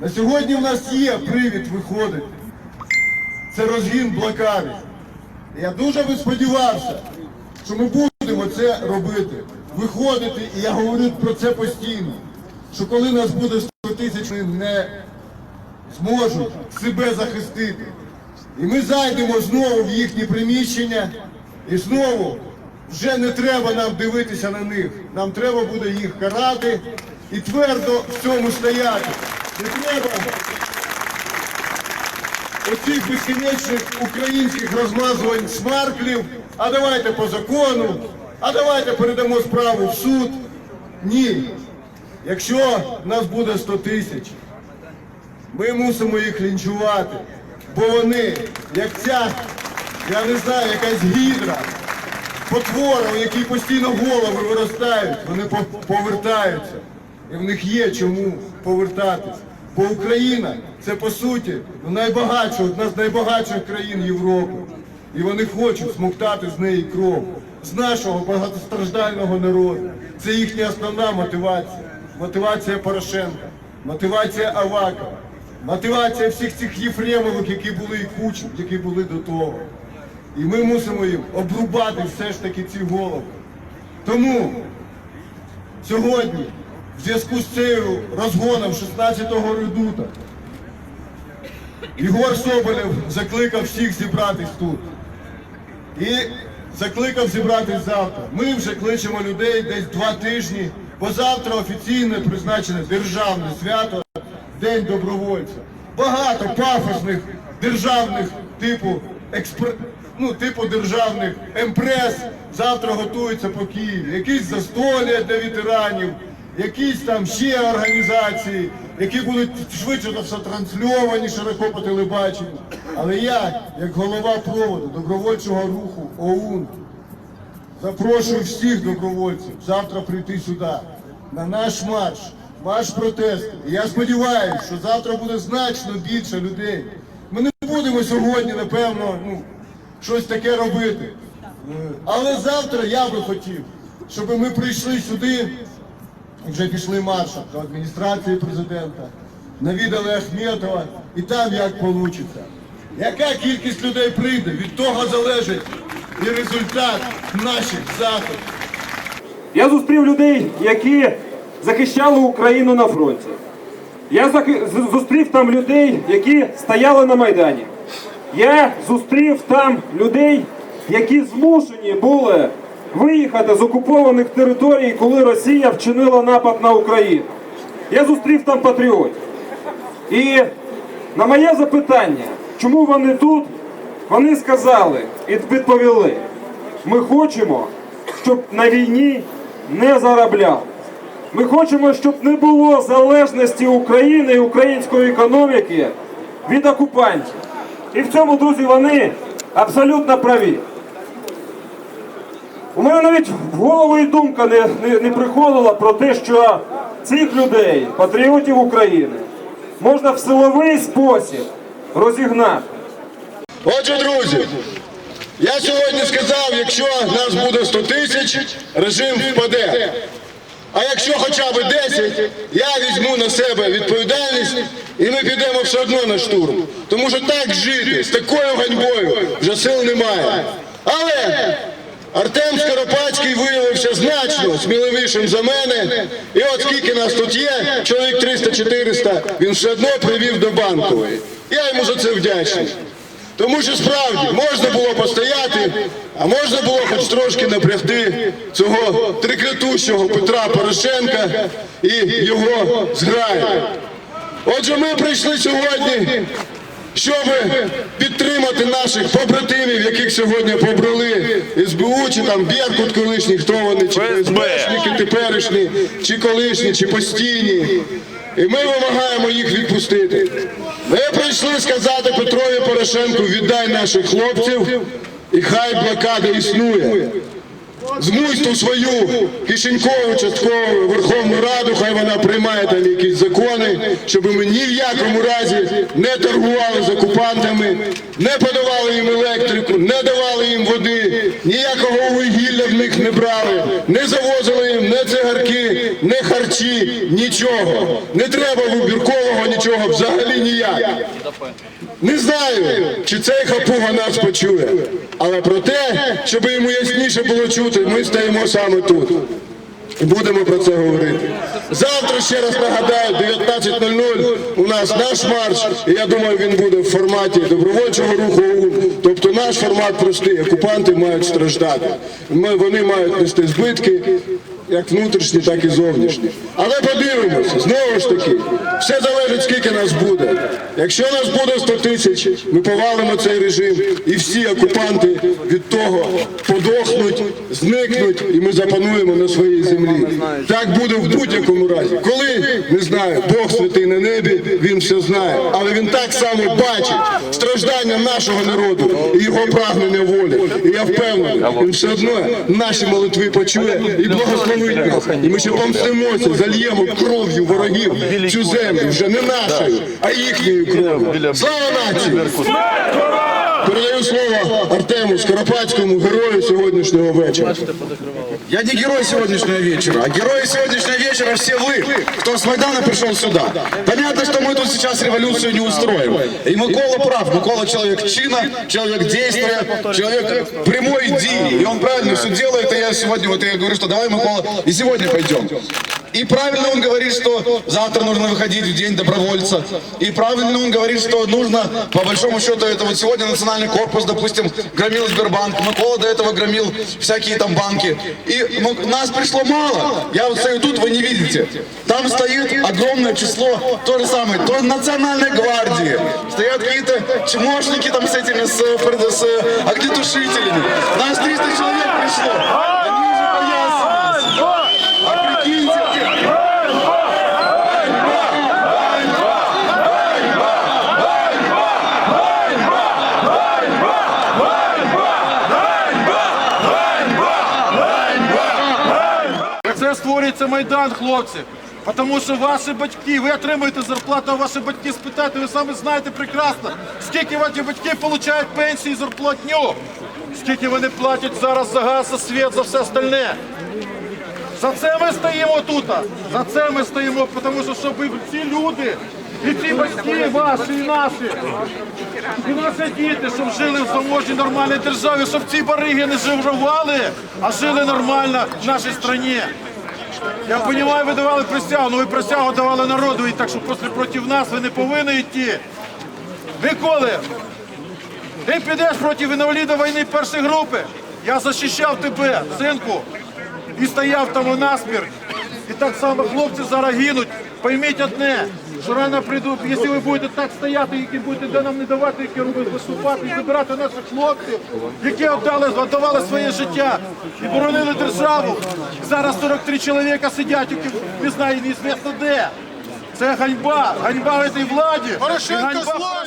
На сьогодні в нас є привід виходити. Це розгін блокади. Я дуже би сподівався, що ми будемо це робити, виходити, і я говорю про це постійно. Що коли нас буде 100 тисяч, ми не зможуть себе захистити. І ми зайдемо знову в їхні приміщення, і знову вже не треба нам дивитися на них. Нам треба буде їх карати і твердо в цьому стояти. Не треба оцих безкінечних українських розмазувань смарклів, а давайте по закону, а давайте передамо справу в суд. Ні. Якщо нас буде 100 тисяч, ми мусимо їх лінчувати, бо вони, як ця, я не знаю, якась гідра, потвора, у якій постійно голови виростають, вони повертаються. І в них є чому повертатись. Бо Україна це по суті найбагатша, одна з найбагатших країн Європи. І вони хочуть смоктати з неї кров, з нашого багатостраждального народу. Це їхня основна мотивація. Мотивація Порошенка, мотивація Авакова, мотивація всіх цих Єфремових, які були і кучу, які були до того. І ми мусимо їм обрубати все ж таки ці голови. Тому сьогодні, в зв'язку з цією розгоном 16-го редута, Ігор Соболєв закликав всіх зібратись тут. І закликав зібратись завтра. Ми вже кличемо людей десь два тижні, бо завтра офіційно призначене державне свято День добровольця. Багато пафосних державних типу експр... ну, типу державних емпрес завтра готуються по Києві. Якісь застолля для ветеранів, якісь там ще організації, які будуть швидше все трансльовані широко по телебаченню. Але я, як голова проводу добровольчого руху ОУН, запрошую всіх добровольців завтра прийти сюди на наш марш, марш протесту. І я сподіваюся, що завтра буде значно більше людей. Ми не будемо сьогодні, напевно, ну, щось таке робити. Е, Але завтра я би хотів, щоб ми прийшли сюди вже пішли маршем до адміністрації президента, навідали Ахметова, і там як вийде. Яка кількість людей прийде, від того залежить і результат наших заходів. Я зустрів людей, які захищали Україну на фронті. Я зустрів там людей, які стояли на Майдані. Я зустрів там людей, які змушені були виїхати з окупованих територій, коли Росія вчинила напад на Україну. Я зустрів там патріотів. І на моє запитання, чому вони тут, вони сказали і відповіли: ми хочемо, щоб на війні не заробляли. Ми хочемо, щоб не було залежності України і української економіки від окупантів. І в цьому, друзі, вони абсолютно праві. У мене навіть в голову і думка не, не, не приходила про те, що цих людей, патріотів України, можна в силовий спосіб розігнати. Отже, друзі, я сьогодні сказав, якщо нас буде 100 тисяч, режим впаде. А якщо хоча б 10, я візьму на себе відповідальність і ми підемо все одно на штурм. Тому що так жити, з такою ганьбою вже сил немає. Але Артем Скоропадський виявився значно сміливішим за мене. І от скільки нас тут є, чоловік 300-400, він все одно привів до банкової. Я йому за це вдячний. Тому що справді можна було постояти, а можна було хоч трошки напрягти цього триклятущого Петра Порошенка і його зграю. Отже, ми прийшли сьогодні, щоб підтримати наших побратимів, яких сьогодні побрали СБУ, чи там Беркут колишній, хто вони, чи СБшники теперішні, чи колишні, чи постійні. І ми вимагаємо їх відпустити. Ми прийшли сказати Петрові Порошенку, віддай наших хлопців, і хай блокада існує. Змусь ту свою кишенькову часткову Верховну Раду, хай вона приймає там якісь закони, щоб ми ні в якому разі не торгували з окупантами, не подавали їм електрику, не давали їм води, ніякого вугілля в них не брали, не завозили їм не цигарки, не харчі, нічого. Не треба вибіркового, нічого. взагалі ніяк. Не знаю, чи цей хапуга нас почує, але про те, щоб йому ясніше було чути, ми стоїмо саме тут. Будемо про це говорити. Завтра ще раз нагадаю, 19.00 у нас наш марш, і я думаю, він буде в форматі добровольчого руху. Тобто наш формат простий, окупанти мають страждати. Ми, вони мають нести збитки, як внутрішні, так і зовнішні. Але подивимося, знову ж таки, все залежить, скільки нас буде. Якщо нас буде 100 тисяч, ми повалимо цей режим, і всі окупанти від того подохнуть, зникнуть, і ми запануємо на своїй землі. Так буде в будь-якому разі. Коли не знаю, Бог святий на небі, він все знає, але він так само бачить страждання нашого народу і його прагнення волі. І я впевнений, він все одно наші молитви почує і благословить нас. І ми ще помстимося, зальємо кров'ю ворогів цю землю, вже не нашою, а їхньою кров'ю. Слава нації! Передаю слово Артему Скоропадському, герою сьогоднішнього вечора. Я не герой сегодняшнего вечера, а герои сегодняшнего вечера все вы, кто с Майдана пришел сюда. Понятно, что мы тут сейчас революцию не устроим. И Микола прав, Микола человек чина, человек действия, человек прямой идеи. И он правильно все делает, и я сегодня, вот я говорю, что давай, Микола, и сегодня пойдем. И правильно он говорит, что завтра нужно выходить в день добровольца. И правильно он говорит, что нужно, по большому счету, это вот сегодня национальный корпус, допустим, громил Сбербанк, Микола до этого громил всякие там банки. И ну, нас пришло мало. Я вот стою тут, вы не видите. Там стоит огромное число, то же самое, то национальной гвардии. Стоят какие-то чмошники там с этими, с, с огнетушителями. Нас 300 человек пришло. Це майдан, хлопці. Тому що ваші батьки, ви отримуєте зарплату, а ваші батьки спитаєте, ви самі знаєте прекрасно, скільки ваші батьки отримують пенсії, зарплатню, скільки вони платять зараз за газ, за світ, за все остальне. За це ми стоїмо тут. За це ми стоїмо, тому що щоб ці люди, і ці батьки ваші, і наші, і наші діти, щоб жили в заможній нормальній державі, щоб ці бариги не жирували, а жили нормально в нашій країні. Я розумію, ви давали присягу, але ви присягу давали народу, і так що просто проти нас ви не повинні йти. Миколи, ти підеш проти інваліда війни першої групи. Я захищав тебе, синку, і стояв там у насмерть. І так само хлопці зараз гинуть. Пойміть одне, що рано прийдуть, якщо ви будете так стояти, які будете де нам не давати, які робити виступати і забирати наших хлопців, які віддали, віддавали своє життя і боронили державу. Зараз 43 чоловіка сидять, які не знаю, неізвісно де. Це ганьба, ганьба в цій владі. Порошенко ганьба